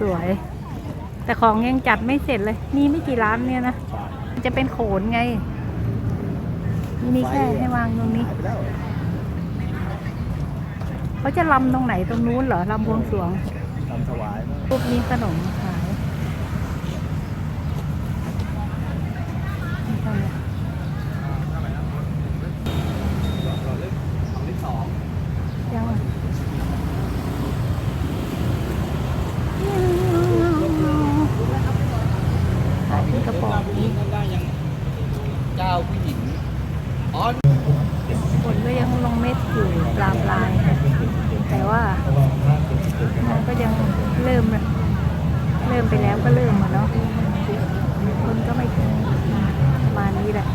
สวยๆแต่ของยังจัดไม่เสร็จเลย มีไม่กี่ร้านเนี่ยนะมันจะเป็นโขนไงนี่มีแค่ให้วางตรงนี้หายไปแล้วเขาจะลำตรงไหนตรงนู้นเหรอลำบวงสรวงทำถวายมั้งปุ๊บมีขนมขายนี่เท่านี้ยังอะขายที่กระป๋องนี้ ได้ยังเจ้าผู้หญิงอ๋อ ฝนก็ยังลงเม็ด อยู่ปลาปลายแต่ว่ามันก็ยังเริ่ม เริ่มไปแล้วก็เริ่มมาเนาะคนก็ไม่ประมาณนี้แหละ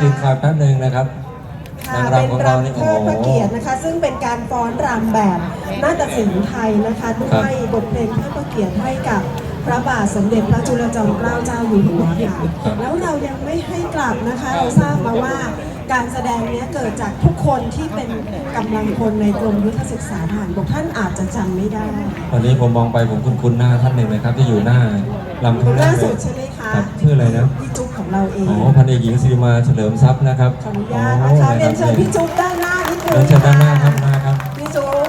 งนะครับค่ะนางเป็นรำของเรานี่รำเทิดพระโอ้โหเกียรตินะคะ ซึ่งเป็นการฟ้อนรำแบบนาฏศิลป์ไทยนะคะด้วยบทเพลงเทิดพระเกียรติให้กับพระบาทสมเด็จพระจุลจอมเกล้าเจ้าอยู่หัวค่ะแล้วเรายังไม่ให้กลับนะคะ เราทราบมาว่าการแสดงเนี้ยเกิดจากทุกคนที่เป็นกำลังพลในกรมยุทธศึกษาทหารบกท่านอาจจะจำไม่ได้ วันนี้ผมมองไปผมคุ้นๆหน้าท่านหนึ่งนะครับที่อยู่หน้าลำข้างหน้าล่าเลสุยดใช่ไหมคะครับชื่ออะไรนะพี่จุ๊บ ของเราเอง อ๋อพันเอกหญิงศิริมาเฉลิมทรัพย์นะครับขออนุญาตนะคะโอ้เรียนเชิญพี่จุ๊บด้านหน้านิดนึงเรียนเชิญด้านหน้าครับมาครับพี่จุ๊บ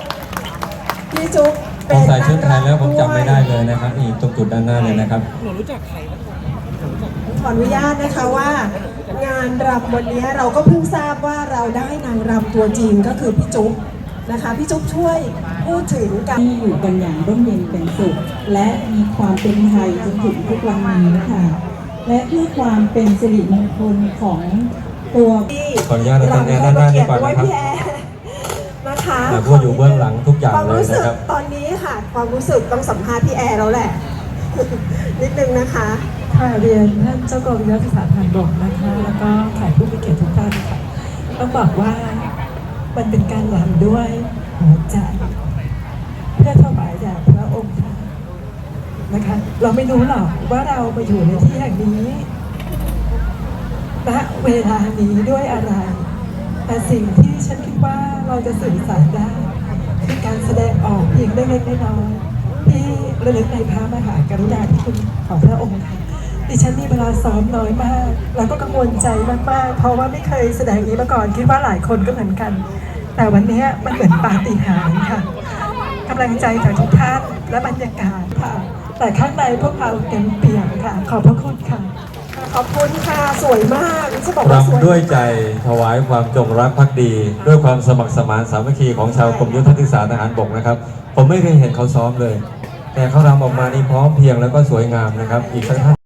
พี่จุ๊บพอใส่ชุดไทยแล้วผมจำไม่ได้เลยนะครับนี่ตรงจุดด้านหน้าเลยนะครับ หนูรู้จักใครบ้างขออนุญาตนะคะว่างานรำวันนี้เราก็เพิ่งทราบว่าเราได้นางรำตัวจริงก็คือพี่จุ๊บนะคะพี่จุ๊บช่วยพูดถึงการ ที่อยู่กันอย่างร่มเย็นเป็นสุข และมีความเป็นไทยจนถึงทุกวันนี้ค่ะ และเพื่อความเป็นสิริมงคลของตัวที่ขออนุญาตนะท่านแอร์ด้านหน้าดีกว่านะครับพี่แอร์นะคะแต่ผู้อยู่เบื้องหลังทุกอย่างความรู้สึกเลยนะครับตอนนี้ค่ะ ความรู้สึกต้องสัมภาษณ์พี่แอร์แล้วแหละ นิดนึงนะคะค่ะเรียนท่านเจ้ากรมยุทธศาสตร์ทางบกนะคะ แล้วก็แขกผู้มีเกียรติทุกท่านค่ะต้องบอกว่ามันเป็นการรำด้วยหัวใจเพื่อถวายแด่พระองค์ท่าน นะคะ เราไม่รู้หรอกว่าเรามาอยู่ในที่แห่งนี้ณเวลานี้ด้วยอะไร แต่สิ่งที่ฉันคิดว่าเราจะสื่อสารได้คือการแสดงออกเพียงเล็กๆน้อยๆที่ระลึกในพระมหากรุณาธิคุณของพระองค์ค่ะดิฉันมีเวลาซ้อมน้อยมาก แล้วก็กังวลใจมากๆ เพราะว่าไม่เคยแสดงอย่างนี้มาก่อน คิดว่าหลายคนก็เหมือนกัน แต่วันนี้มันเหมือนปาฏิหาริย์ค่ะกำลังใจจากทุกท่านและบรรยากาศค่ะ แต่ข้างในพวกเราเต็มเปี่ยมค่ะ ขอบพระคุณค่ะ ขอบคุณค่ะสวยมากจะบอกว่าสวยรำด้วยใจถวายความจงรักภักดี ด้วยความสมัครสมานสามัคคีของชาวกรมยุทธศึกษาทหารบกนะครับ ผมไม่เคยเห็นเขาซ้อมเลย แต่เขารำออกมานี่พร้อมเพรียงแล้วก็สวยงามนะครับ อีกสักท่าน